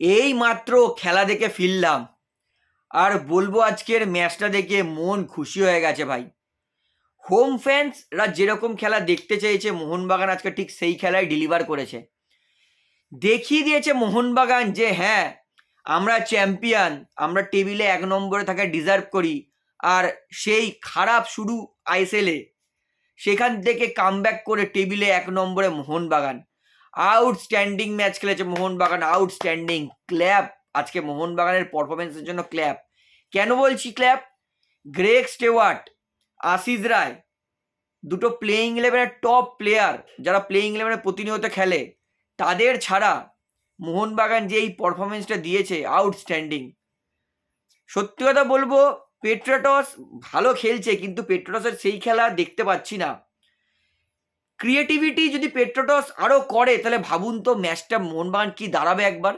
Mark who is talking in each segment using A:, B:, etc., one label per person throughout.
A: এই মাত্র খেলা দেখে ফিরলাম। আর বলব আজকের ম্যাচটা দেখে মন খুশি হয়ে গেছে ভাই। হোম ফ্যান্সরা যেরকম খেলা দেখতে চেয়েছে, মোহনবাগান আজকে ঠিক সেই খেলায় ডেলিভার করেছে। দেখিয়ে দিয়েছে মোহনবাগান যে হ্যাঁ আমরা চ্যাম্পিয়ন আমরা টেবিলে এক নম্বরে থাকা ডিজার্ভ করি। আর সেই খারাপ শুরু আইএসএলে সেখান থেকে কামব্যাক করে টেবিলে এক নম্বরে মোহনবাগান। আউটস্ট্যান্ডিং ম্যাচ খেলেছে মোহনবাগান আউটস্ট্যান্ডিং ক্ল্যাপ আজকে মোহনবাগানের পারফরমেন্সের জন্য ক্ল্যাপ কেন বলছি clap Greg Stewart Ashish Roy, দুটো প্লেয়িং ইলেভেনের টপ প্লেয়ার যারা প্লেয়িং ইলেভেনে প্রতিনিয়ত খেলে, তাদের ছাড়া মোহনবাগান যে এই পারফরমেন্সটা দিয়েছে আউটস্ট্যান্ডিং সত্যি কথা বলব পেট্রাটস ভালো খেলছে, কিন্তু পেট্রাটসের সেই খেলা দেখতে পাচ্ছি না। ক্রিয়েটিভিটি যদি পেট্রোটস আরও করে, তাহলে ভাবুন তো ম্যাচটা মোহনবাগান কি দাঁড়াবে একবার?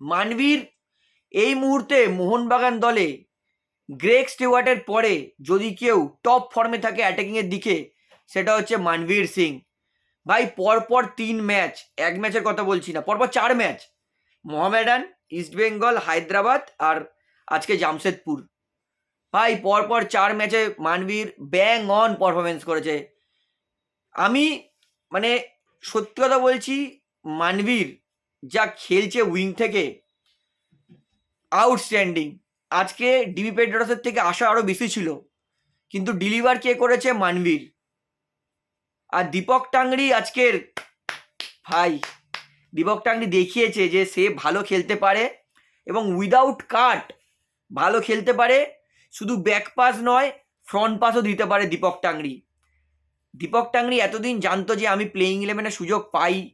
A: মানবীর এই মুহূর্তে মোহনবাগান দলে গ্রেক স্টেওয়ার্টের পরে যদি কেউ টপ ফর্মে থাকে অ্যাটাকিংয়ের দিকে, সেটা হচ্ছে মানবীর সিং। ভাই, পরপর তিন ম্যাচ এক ম্যাচের কথা বলছি না, পরপর চার ম্যাচ মোহামেডান ইস্টবেঙ্গল হায়দ্রাবাদ আর আজকে জামশেদপুর ভাই, পরপর চার ম্যাচে মানবীর ব্যাং অন পারফরমেন্স করেছে। আমি মানে সত্যি কথা বলছি, মানবীর যা খেলছে উইং থেকে আউটস্ট্যান্ডিং আজকে ডিবি পেড্রাসের থেকে আশা আরও বেশি ছিল। কিন্তু ডেলিভার কে করেছে মানবীর? আর দীপক টাংরি আজকের, ভাই, দীপক টাংরি দেখিয়েছে যে সে ভালো খেলতে পারে এবং উইদাউট কাট ভালো খেলতে পারে। শুধু ব্যাক পাস নয় ফ্রন্ট পাসও দিতে পারে দীপক টাংরি। দীপক টাংরি এতদিন জানতো যে আমি প্লেয়িং ইলেভেনের সুযোগ পাই,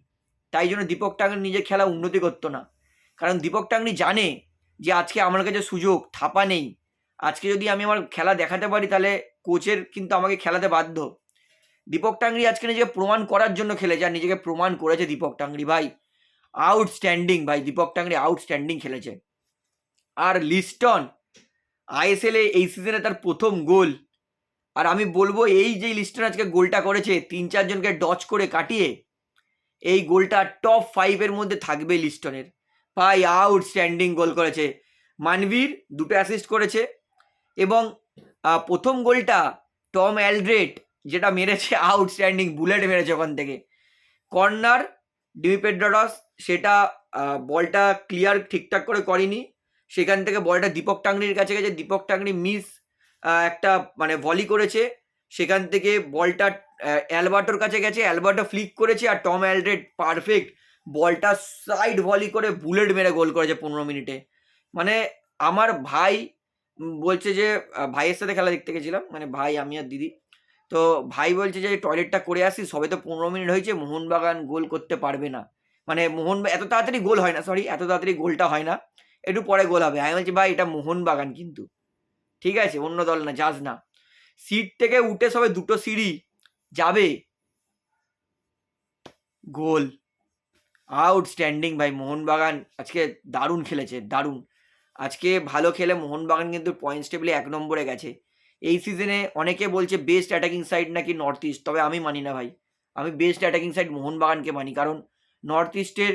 A: তাই জন্য দীপক টাংরি নিজের খেলা উন্নতি করতো না। কারণ দীপক টাংরি জানে যে আজকে আমার কাছে সুযোগ, থাপা নেই। আজকে যদি আমি আমার খেলা দেখাতে পারি, তাহলে কোচের কিন্তু আমাকে খেলাতে বাধ্য। দীপক টাংরি আজকে নিজেকে প্রমাণ করার জন্য খেলেছে, আর নিজেকে প্রমাণ করেছে দীপক টাংরি ভাই। আউটস্ট্যান্ডিং ভাই, দীপক টাংরি আউটস্ট্যান্ডিং খেলেছে। আর লিস্টন আইএসএলে এই সিজনে তার প্রথম গোল। আর আমি বলব এই যে লিস্টন আজকে গোলটা করেছে, তিন চারজনকে ডচ করে কাটিয়ে, এই গোলটা টপ ফাইভের মধ্যে থাকবে লিস্টনের। ভাই আউটস্ট্যান্ডিং গোল করেছে। মানবীর দুটো অ্যাসিস্ট করেছে এবং প্রথম গোলটা টম অ্যালড্রেট যেটা মেরেছে আউটস্ট্যান্ডিং বুলেট মেরেছে ওখান থেকে। কর্নার ডিমি পেড্রাডস সেটা বলটা ক্লিয়ার ঠিকঠাক করে করেনি। সেখান থেকে বলটা দীপক টাংরির কাছে গেছে। দীপক টাংরি মিস একটা মানে ভলি করেছে। সেখান থেকে বলটা অ্যালবার্টোর কাছে গেছে। অ্যালবার্টো ফ্লিক করেছে আর টম অ্যালড্রেড পারফেক্ট বলটা সাইড ভলি করে বুলেট মেরে গোল করেছে পনেরো মিনিটে। মানে আমার ভাই বলছে যে ভাইয়ের সাথে খেলা দেখতে গেছিলাম। মানে ভাই, আমি আর দিদি। তো ভাই বলছে যে, টয়লেটটা করে আসি সবে তো পনেরো মিনিট হয়েছে, মোহনবাগান গোল করতে পারবে না। মানে মোহন, এত তাড়াতাড়ি গোল হয় না সরি এত তাড়াতাড়ি গোলটা হয় না, একটু পরে গোল হবে। আমি বলছি, ভাই, এটা মোহনবাগান কিন্তু। ঠিক আছে, অন্য দল না যাস না। সিট থেকে উঠে সবে দুটো সিঁড়ি যাবে। গোল। আউটস্ট্যান্ডিং ভাই, মোহনবাগান আজকে দারুণ খেলেছে, দারুণ। আজকে ভালো খেলে মোহনবাগান কিন্তু পয়েন্টস টেবিলে এক নম্বরে গেছে। এই সিজনে অনেকে বলছে বেস্ট অ্যাটাকিং সাইড নাকি নর্থ ইস্ট তবে আমি মানি না ভাই। আমি বেস্ট অ্যাটাকিং সাইড মোহনবাগানকে মানি, কারণ নর্থ ইস্টের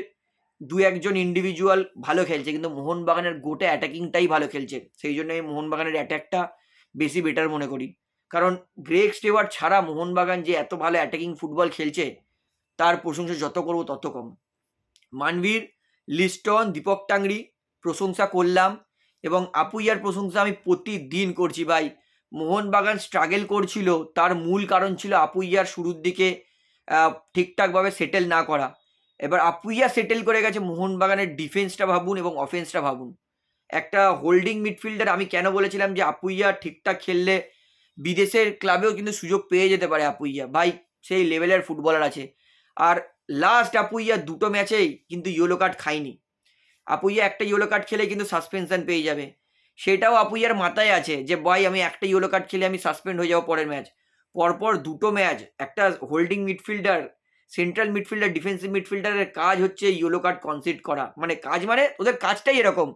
A: দু একজন ইন্ডিভিজুয়াল ভালো খেলছে, কিন্তু মোহনবাগানের গোটা অ্যাটাকিংটাই ভালো খেলছে। সেই জন্য আমি মোহনবাগানের অ্যাটাকটা বেশি বেটার মনে করি। কারণ গ্রেক স্টেওয়ার্ট ছাড়া মোহনবাগান যে এত ভালো অ্যাটাকিং ফুটবল খেলছে, তার প্রশংসা যত করব তত কম। মানবীর, লিস্টন, দীপক টাংরি প্রশংসা করলাম এবং আপুইয়ার প্রশংসা আমি প্রতিদিন করছি ভাই। মোহনবাগান স্ট্রাগেল করছিল, তার মূল কারণ ছিল আপুইয়ার শুরুর দিকে ঠিকঠাকভাবে সেটেল না করা। এবার আপুইয়া সেটেল করে গেছে মোহনবাগানের ডিফেন্সটা ভাবুন এবং অফেন্সটা ভাবুন। একটা হোল্ডিং মিডফিল্ডার আমি কেন বলেছিলাম যে আপুইয়া ঠিকঠাক খেললে বিদেশের ক্লাবেও কিন্তু সুযোগ পেয়ে যেতে পারে আপুইয়া। ভাই, সেই লেভেলের ফুটবলার আছে। আর লাস্ট আপুইয়া দুটো ম্যাচেই কিন্তু ইয়েলো কার্ড খায়নি। আপুইয়া একটা ইয়েলো কার্ড খেলে কিন্তু সাসপেনশন পেয়ে যাবে। সেটাও আপুইয়ার মাথায় আছে যে, ভাই, আমি একটা ইয়েলো কার্ড খেলে আমি সাসপেন্ড হয়ে যাব পরের ম্যাচ পরপর দুটো ম্যাচ একটা holding midfielder central midfielder defensive মিডফিল্ডারের কাজ হচ্ছে ইয়েলো কার্ড কনসিড করা। মানে কাজ মানে ওদের কাজটাই এরকম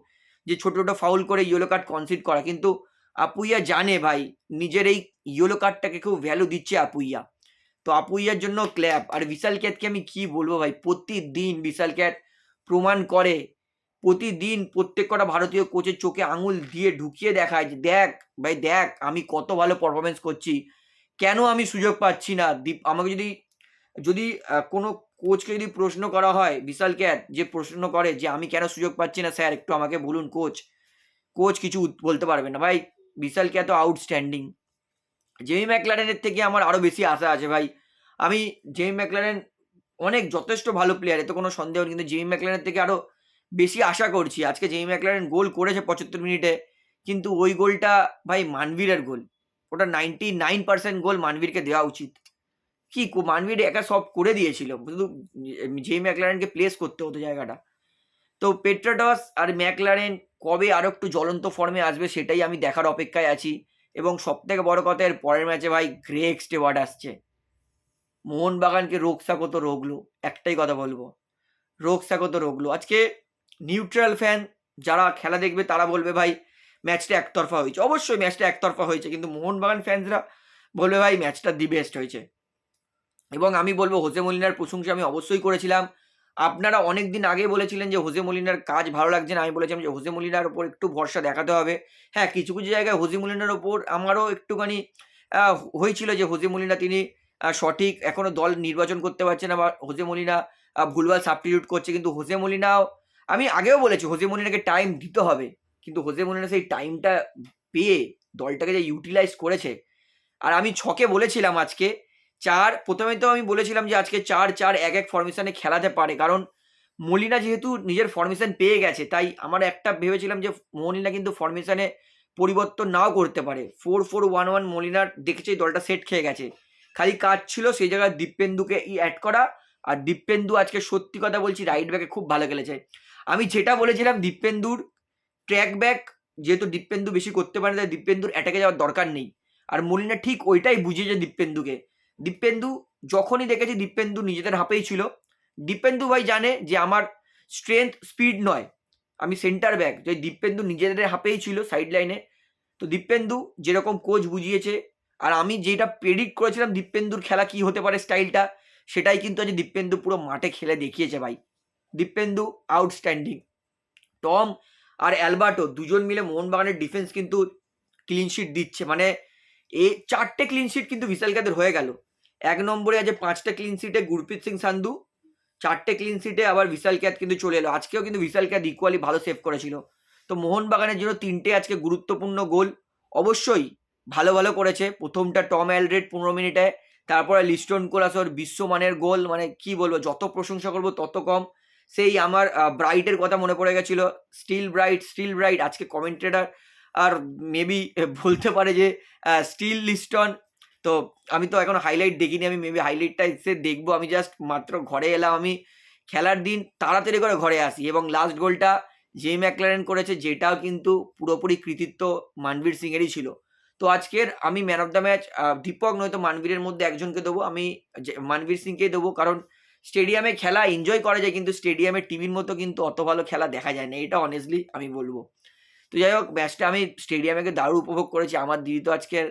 A: যে ছোটো ছোটো ফাউল করে ইয়েলো কার্ড কনসিড করা। কিন্তু আপুইয়া জানে ভাই, নিজের এই ইয়েলো কার্ডটাকে খুব ভ্যালু দিচ্ছে আপুইয়া। তো আপুইয়ার জন্য ক্ল্যাপ আর বিশাল ক্যাটকে আমি কি বলব ভাই? প্রতিদিন বিশাল ক্যাট প্রমাণ করে। প্রতিদিন প্রত্যেক কটা ভারতীয় কোচের চোখে আঙুল দিয়ে ঢুকিয়ে দেখায় যে, দেখ ভাই, দেখ, আমি কত ভালো পারফরমেন্স করছি। কেন আমি সুযোগ পাচ্ছি না? দীপ, আমাকে যদি যদি কোনো কোচকে যদি প্রশ্ন করা হয়, বিশাল ক্যাট যে প্রশ্ন করে যে আমি কেন সুযোগ পাচ্ছি না, স্যার, একটু আমাকে বলুন কোচ কোচ কিছু বলতে পারবে না। ভাই, বিশাল ক্যাট তো আউটস্ট্যান্ডিং জেমি ম্যাকলারেনের থেকে আমার আরও বেশি আশা আছে ভাই। আমি জেমি ম্যাকলারেন অনেক যথেষ্ট ভালো প্লেয়ার এতে কোনো সন্দেহ নেই। কিন্তু জেমি ম্যাকলারেনের থেকে আরও বেশি আশা করছি। আজকে জেমি ম্যাকলারেন গোল করেছে পঁচাত্তর মিনিটে, কিন্তু ওই গোলটা ভাই মানবীরের গোল। ওটা নাইনটি নাইন পার্সেন্ট গোল মানবীরকে দেওয়া উচিত। কি মানবীর একা সব করে দিয়েছিল। শুধু জেমি ম্যাকলারেনকে প্লেস করতে হতো জায়গাটা। তো পেট্রাডস আর ম্যাকলারেন কবে আরও একটু জ্বলন্ত ফর্মে আসবে সেটাই আমি দেখার অপেক্ষায় আছি। এবং সব থেকে বড় কথা, এর পরের ম্যাচে ভাই গ্রেক স্টেওয়ার্ড আসছে। মোহনবাগানকে রোগসাকো তো রোগলো, একটাই কথা বলব। রোগসাকো তো রোগলো। আজকে নিউট্রাল ফ্যান যারা খেলা দেখবে তারা বলবে, ভাই ম্যাচটা একতরফা হয়েছে। অবশ্যই ম্যাচটা একতরফা হয়েছে, কিন্তু মোহনবাগান ফ্যান্সরা বলবে, ভাই ম্যাচটা দি বেস্ট হয়েছে। এবং আমি বলব হোসে মলিনার প্রশংসা আমি অবশ্যই করেছিলাম। আপনারা অনেক দিন আগে বলেছিলেন যে হোসে মলিনার কাজ ভালো লাগছে না, আমি বলেছিলাম যে হোসে মলিনার ওপর একটু ভরসা দেখাতে হবে। হ্যাঁ কিছু কিছু জায়গায় হোসে মলিনার ওপর আমারও একটুখানি হয়েছিল যে হোসে মলিনা তিনি সঠিক এখনও দল নির্বাচন করতে পারছে না বা হোসে মলিনা ভুলভাল সাবস্টিটিউট করছে। কিন্তু হোসে মলিনাও, আমি আগেও বলেছি হোসে মলিনাকে টাইম দিতে হবে। কিন্তু হোসে মলিনা সেই টাইমটা পেয়ে দলটাকে যে ইউটিলাইজ করেছে। আর আমি ছকে বলেছিলাম আজকে চার, প্রথমে তো আমি বলেছিলাম যে আজকে চার চার, এক এক ফরমেশনে খেলাতে পারে। কারণ মলিনা যেহেতু নিজের ফরমেশন পেয়ে গেছে, তাই আমার একটা ভেবেছিলাম যে মলিনা কিন্তু ফরমেশনে পরিবর্তন নাও করতে পারে। ফোর ফোর ওয়ান ওয়ান মলিনার দেখেছে দলটা সেট খেয়ে গেছে। খালি কাজ ছিল সেই জায়গায় দীপেন্দুকে ই অ্যাড করা, আর দীপেন্দু আজকে সত্যি কথা বলছি রাইট ব্যাকে খুব ভালো খেলেছে। আমি যেটা বলেছিলাম, দীপেন্দুর ট্র্যাক ব্যাক যেহেতু দীপেন্দু বেশি করতে পারে, তাই দীপেন্দুর অ্যাটাকে যাওয়ার দরকার নেই। আর মলিনা ঠিক ওইটাই বুঝিয়েছে দীপেন্দুকে। দীপেন্দু যখনই দেখেছি, দীপেন্দু নিজেদের হাফেই ছিল। দীপেন্দু ভাই জানে যে আমার স্ট্রেংথ স্পিড নয়। আমি সেন্টার ব্যাক যে দীপেন্দু নিজেদের হাফেই ছিল সাইড লাইনে তো দীপেন্দু যেরকম কোচ বুঝিয়েছে, আর আমি যেটা প্রেডিক্ট করেছিলাম দীপেন্দুর খেলা কি হতে পারে স্টাইলটা সেটাই কিন্তু আজ দীপেন্দু পুরো মাঠে খেলে দেখিয়েছে ভাই। দীপেন্দু আউটস্ট্যান্ডিং টম আর অ্যালবার্টো দুজন মিলে মোহনবাগানের ডিফেন্স কিন্তু ক্লিনশিট দিচ্ছে। মানে এ চারটে ক্লিন শিট কিন্তু বিশাল কাদের হয়ে গেল। এক নম্বরে আছে পাঁচটা ক্লিন শিটে গুরপ্রীত সিং সান্ধু, চারটে ক্লিন শিটে আবার বিশাল ক্যাত কিন্তু চলে এলো। আজকেও কিন্তু বিশাল ক্যাত ইকুয়ালি ভালো সেভ করেছিল। তো মোহনবাগানের জন্য তিনটে আজকে গুরুত্বপূর্ণ গোল, অবশ্যই ভালো ভালো করেছে। প্রথমটা টম অ্যালরেড পনেরো মিনিটে, তারপরে লিস্টন কোলাসর বিশ্বমানের গোল মানে কি বলব, যত প্রশংসা করব তত কম। সেই আমার ব্রাইটের কথা মনে পড়ে গেছিল। স্টিল ব্রাইট স্টিল ব্রাইট আজকে কমেন্টেটার আর মেবি বলতে পারে যে স্টিল লিস্টন তো আমি তো এখন হাইলাইট দেখিনি, আমি মেবি হাইলাইটটা এসে দেখব। আমি জাস্ট মাত্র ঘরে এলাম আমি। খেলার দিন তাড়াতাড়ি করে ঘরে আসি এবং লাস্ট গোলটা জে ম্যাকলারেন করেছে, যেটাও কিন্তু পুরোপুরি কৃতিত্ব মানবীর সিংয়েরই ছিল। তো আজকের আমি man of the match Deepak নয়তো মানবীরের মধ্যে একজনকে দেবো। আমি যে- মানবীর সিংকেই দেবো কারণ স্টেডিয়ামে খেলা এনজয় করা যায়, কিন্তু স্টেডিয়ামে টিভির মতো কিন্তু অত ভালো খেলা দেখা যায় না। এটা অনেস্টলি আমি বলব। তো যাই হোক, ম্যাচটা আমি স্টেডিয়ামে গিয়ে দারুণ উপভোগ করেছি। আমার দিদি তো আজকের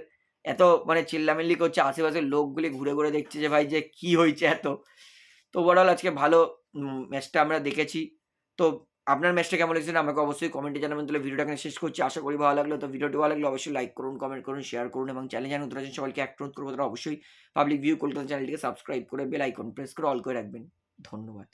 A: এত মানে চিল্লামিল্লি করছে, আশেপাশের লোকগুলি ঘুরে ঘুরে দেখছে যে, ভাই, যে কি হয়েছে এত? তো ওভারঅল আজকে ভালো ম্যাচটা আমরা দেখেছি। তো আপনার ম্যাচটা কেমন লেগেছে? আমাকে অবশ্যই কমেন্টে জানাবেন। তাহলে ভিডিওটা এখানে শেষ করছি। আশা করি ভালো লাগল। তো ভিডিওটি ভালো লাগলে অবশ্যই লাইক করুন কমেন্ট করুন শেয়ার করুন এবং চ্যানেল জানুন তোরা সবাইকে এক করব তারা অবশ্যই পাবলিক ভিউ কলকাতা চ্যানেলটিকে সাবস্ক্রাইব করে বেল আইকন প্রেস করে অল করে রাখবেন। ধন্যবাদ।